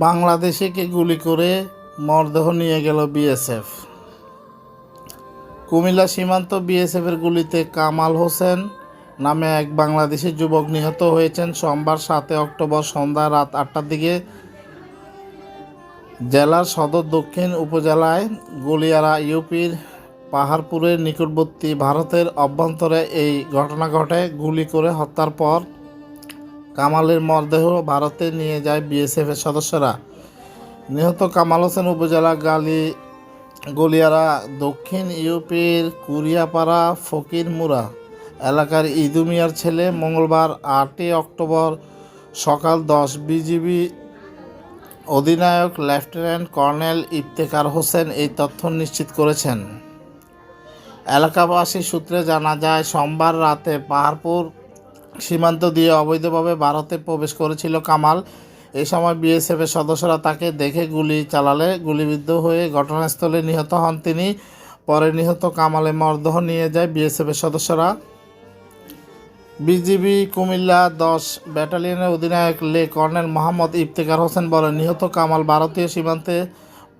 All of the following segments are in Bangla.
বাংলাদেশিকে গুলি করে মরদেহ নিয়ে গেল বিএসএফ। কুমিল্লা সীমান্ত বিএসএফের গুলিতে কামাল হোসেন নামে এক বাংলাদেশি যুবক নিহত হয়েছেন সোমবার সাতই অক্টোবর সন্ধ্যা রাত আটটার দিকে। জেলার সদর দক্ষিণ উপজেলায় গলিয়ারা ইউপির পাহাড়পুরের নিকটবর্তী ভারতের অভ্যন্তরে এই ঘটনা ঘটে। গুলি করে হত্যার পর কামালের মরদেহ ভারতে নিয়ে যায় বিএসএফের সদস্যরা। নিহত কামাল হোসেন উপজেলা গালি গলিয়ারা, দক্ষিণ ইউপির কুরিয়াপাড়া ফকিরমুরা এলাকার ইদুমিয়ার ছেলে মঙ্গলবার আটই অক্টোবর সকাল দশ বিজিবি অধিনায়ক লেফটেন্যান্ট কর্নেল ইফতেখার হোসেন এই তথ্য নিশ্চিত করেছেন। এলাকাবাসী সূত্রে জানা যায়, সোমবার রাতে পাহাড়পুর সীমান্ত দিয়ে অবৈধভাবে ভারতে প্রবেশ করেছিল কামাল। এ সময় বিএসএফের সদস্যরা তাকে দেখে গুলি চালালে গুলিবিদ্ধ হয়ে ঘটনাস্থলে নিহত হন তিনি। পরে নিহত কামালের মরদেহ নিয়ে যায় বিএসএফের সদস্যরা। বিজিবি কুমিল্লা দশ ব্যাটালিয়নের অধিনায়ক লে কর্নেল মোহাম্মদ ইফতেখার হোসেন বলেন, নিহত কামাল ভারতীয় সীমান্তে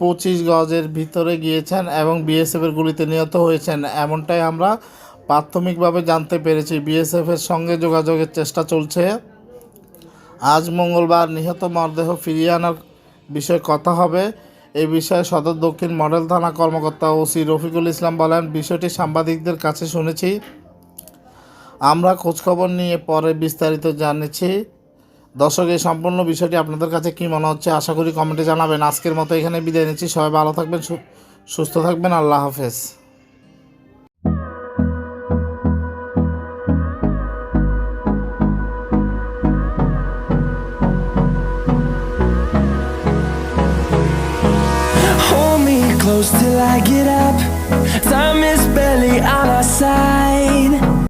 পঁচিশ গজের ভিতরে গিয়েছেন এবং বিএসএফের গুলিতে নিহত হয়েছেন। এমনটাই আমরা প্রাথমিকভাবে জানতে পেরেছি বিএসএফের সঙ্গে যোগাযোগের চেষ্টা চলছে। আজ মঙ্গলবার নিহত মরদেহ ফিরিয়ে আনার বিষয়ে কথা হবে। এই বিষয়ে সদর দক্ষিণ মডেল থানা কর্মকর্তা ওসি রফিকুল ইসলাম বলেন, বিষয়টি সাংবাদিকদের কাছে শুনেছি। আমরা খোঁজখবর নিয়ে পরে বিস্তারিত জানেছি। দর্শক, এই সম্পূর্ণ বিষয়টি আপনাদের কাছে কী মনে হচ্ছে? আশা করি কমেন্টে জানাবেন। আজকের মতো এখানে বিদায় নিচ্ছি। সবাই ভালো থাকবেন সুস্থ থাকবেন। আল্লাহ হাফেজ। I get up.